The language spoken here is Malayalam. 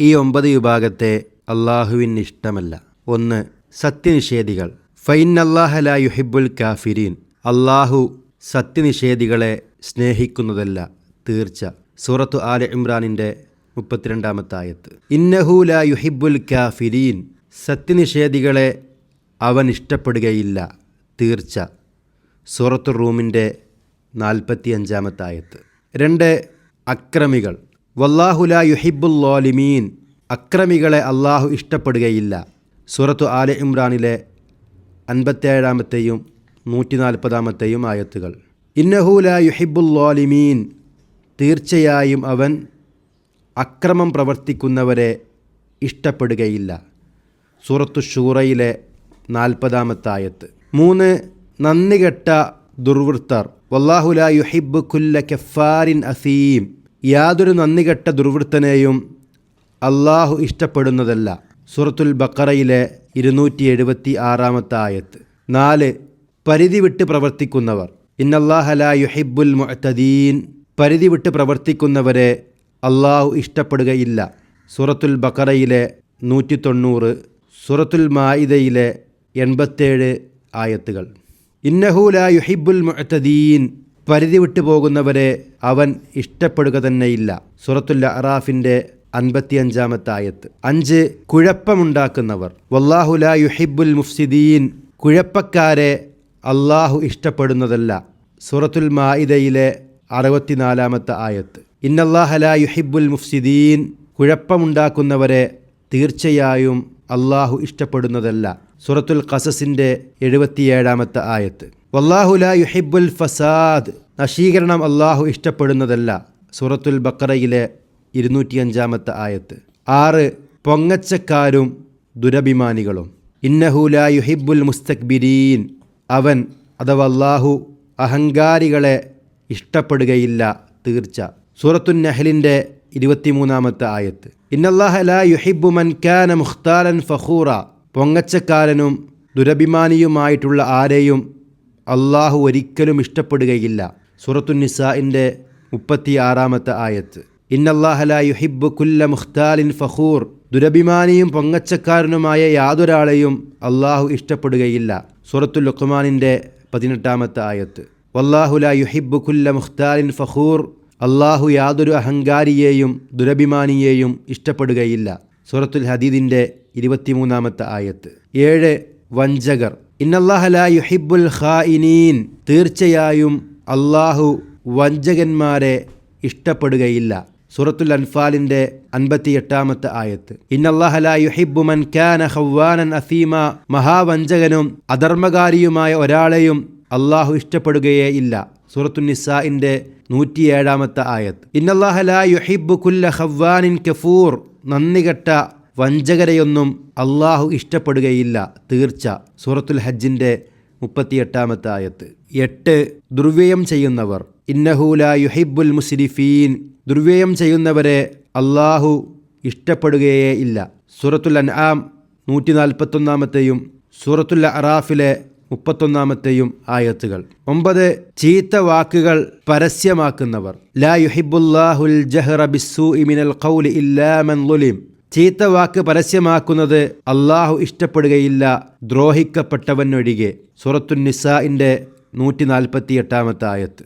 ഈ ഒമ്പത് വിഭാഗത്തെ അള്ളാഹുവിന് ഇഷ്ടമല്ല ഒന്ന് സത്യനിഷേധികൾ. ഫൈൻ അള്ളാഹല യുഹിബുൽ കാഫിരീൻ. അള്ളാഹു സത്യനിഷേധികളെ സ്നേഹിക്കുന്നതല്ല. തീർച്ച. സൂറത്തു ആല ഇമ്രാനിന്റെ മുപ്പത്തിരണ്ടാമത്തെ ആയത്ത്. ഇന്നഹൂല യുഹിബുൽ കാഫിരീൻ. സത്യനിഷേധികളെ അവൻ ഇഷ്ടപ്പെടുകയില്ല. തീർച്ച. സൂറത്തു റൂമിന്റെ നാൽപ്പത്തി അഞ്ചാമത്തായത്ത് രണ്ട് അക്രമികൾ. വല്ലാഹുല യുഹിബുല്ലോലിമീൻ അക്രമികളെ അള്ളാഹു ഇഷ്ടപ്പെടുകയില്ല. സൂറത്തു ആല ഇമ്രാനിലെ അൻപത്തേഴാമത്തെയും നൂറ്റി നാൽപ്പതാമത്തെയും ആയത്തുകൾ ഇന്നഹൂല യുഹിബുല്ലോലിമീൻ തീർച്ചയായും അവൻ അക്രമം പ്രവർത്തിക്കുന്നവരെ ഇഷ്ടപ്പെടുകയില്ല. സൂറത്തു ഷൂറയിലെ നാൽപ്പതാമത്തെ ആയത്ത് മൂന്ന് നന്ദികെട്ട ദുർവൃത്തർ. വല്ലാഹുല യുഹിബ് കുല്ല കെഫാരിൻ അസീം. യാതൊരു നന്ദികെട്ട ദുർവൃത്തനെയും അള്ളാഹു ഇഷ്ടപ്പെടുന്നതല്ല. സുറത്തുൽ ബക്കറയിലെ ഇരുന്നൂറ്റി എഴുപത്തി ആറാമത്തെ ആയത്ത് നാല് പരിധി വിട്ട് പ്രവർത്തിക്കുന്നവർ. ഇന്നല്ലാഹല യുഹിബുൽ മുഅത്തദീൻ പരിധി വിട്ട് പ്രവർത്തിക്കുന്നവരെ അള്ളാഹു ഇഷ്ടപ്പെടുകയില്ല. സുറത്തുൽ ബക്കറയിലെ നൂറ്റി തൊണ്ണൂറ് സുറത്തുൽ മായിദയിലെ എൺപത്തേഴ് ആയത്തുകൾ. ഇന്നഹൂല യുഹിബുൽ മുഅത്തദീൻ പരിധി വിട്ടു പോകുന്നവരെ അവൻ ഇഷ്ടപ്പെടുക തന്നെയില്ല. സൂറത്തുൽ അറാഫിന്റെ അൻപത്തിയഞ്ചാമത്തെ ആയത്ത്. അഞ്ച് കുഴപ്പമുണ്ടാക്കുന്നവർ. വല്ലാഹുല യുഹിബുൽ മുഫ്സിദീൻ. കുഴപ്പക്കാരെ അള്ളാഹു ഇഷ്ടപ്പെടുന്നതല്ല. സൂറത്തുൽ മായിദയിലെ അറുപത്തിനാലാമത്തെ ആയത്ത്. ഇന്നല്ലാഹല യുഹിബുൽ മുഫ്സിദീൻ. കുഴപ്പമുണ്ടാക്കുന്നവരെ തീർച്ചയായും അള്ളാഹു ഇഷ്ടപ്പെടുന്നതല്ല. സൂറത്തുൽ ഖസസിന്റെ എഴുപത്തിയേഴാമത്തെ ആയത്ത്. വല്ലാഹുല യുഹിബുൽ ഫസാദ്. നശീകരണം അള്ളാഹു ഇഷ്ടപ്പെടുന്നതല്ല. സൂറത്തുൽ ബക്കറയിലെ ഇരുന്നൂറ്റിയഞ്ചാമത്തെ ആയത്ത്. ആറ് പൊങ്ങച്ചക്കാരും ദുരഭിമാനികളും. ഇന്നഹുല യുഹിബുൽ മുസ്തക്ബിരീൻ. അവൻ അഥവാ അള്ളാഹു അഹങ്കാരികളെ ഇഷ്ടപ്പെടുകയില്ല തീർച്ച. സൂറത്തുൻ നഹലിന്റെ ഇരുപത്തിമൂന്നാമത്തെ ആയത്ത്. ഇന്നല്ലാഹ ലാ യുഹിബു മൻ കാന മുഖ്താലൻ ഫഖൂറ. പൊങ്ങച്ചക്കാരനും ദുരഭിമാനിയുമായിട്ടുള്ള ആരെയും അള്ളാഹു ഒരിക്കലും ഇഷ്ടപ്പെടുകയില്ല. സുറത്തു നിസാഇന്റെ മുപ്പത്തി ആറാമത്തെ ആയത്ത്. ഇന്നല്ലാഹ യുഹിബ് യുഹിബു കുല്ല മുഖ്താലിൻ ഫഖൂർ. ദുരഭിമാനിയും പൊങ്ങച്ചക്കാരനുമായ യാതൊരാളെയും അള്ളാഹു ഇഷ്ടപ്പെടുകയില്ല. സുറത്തു ലുഖ്മാനിന്റെ പതിനെട്ടാമത്തെ ആയത്ത്. വല്ലാഹുല യുഹിബ് കുല്ല മുഖ്താലിൻ ഫഖൂർ. അള്ളാഹു യാതൊരു അഹങ്കാരിയെയും ദുരഭിമാനിയെയും ഇഷ്ടപ്പെടുകയില്ല. സൂറത്തുൽ ഹദീദിന്റെ ഇരുപത്തിമൂന്നാമത്തെ ആയത്ത്. ഏഴ് വഞ്ചകർ. ഇന്നല്ലാഹല യുഹിബുൽ തീർച്ചയായും അള്ളാഹു വഞ്ചകന്മാരെ ഇഷ്ടപ്പെടുകയില്ല. സൂറത്തുൽ അൻഫാലിന്റെ അൻപത്തിയെട്ടാമത്തെ ആയത്ത്. ഇന്നല്ലാഹല യുഹിബു മൻ കാന ഹവ്വാനൻ അസീമ. മഹാവഞ്ചകനും അധർമ്മകാരിയുമായ ഒരാളെയും അള്ളാഹു ഇഷ്ടപ്പെടുകയേ ഇല്ല. സൂറത്തു നിസാഇന്റെ നൂറ്റിയേഴാമത്തെ ആയത്ത്. ഇന്നല്ലാഹല കുല്ല ഹവ്വാനിൻ കഫൂർ. നന്ദികെട്ട വഞ്ചകരെയൊന്നും അള്ളാഹു ഇഷ്ടപ്പെടുകയില്ല തീർച്ച. സൂറത്തുൽ ഹജ്ജിന്റെ മുപ്പത്തിയെട്ടാമത്തെ ആയത്ത്. എട്ട് ദുർവ്യയം ചെയ്യുന്നവർ. ഇന്നഹൂല യുഹിബുൽ മുസ്രിഫീൻ. ദുർവ്യയം ചെയ്യുന്നവരെ അള്ളാഹു ഇഷ്ടപ്പെടുകയേ ഇല്ല. സൂറത്തുൽ അൻആം നൂറ്റി നാൽപ്പത്തൊന്നാമത്തെയും സൂറത്തുൽ അറാഫിലെ മുപ്പത്തൊന്നാമത്തെയും ആയത്തുകൾ. ഒമ്പത് ചീത്ത വാക്കുകൾ പരസ്യമാക്കുന്നവർ. ലാ യുഹിബുല്ലാഹുൽ ജഹ്റ ബിസ്സൂ ഇമിനൽ ഖൗലി ഇല്ലാ മൻ ളുലിം. ചീത്ത വാക്ക് പരസ്യമാക്കുന്നത് അള്ളാഹു ഇഷ്ടപ്പെടുകയില്ല ദ്രോഹിക്കപ്പെട്ടവനൊഴികെ. സൂറത്തുൻ നിസാഇന്റെ നൂറ്റി നാൽപ്പത്തി എട്ടാമത്തെ ആയത്ത്.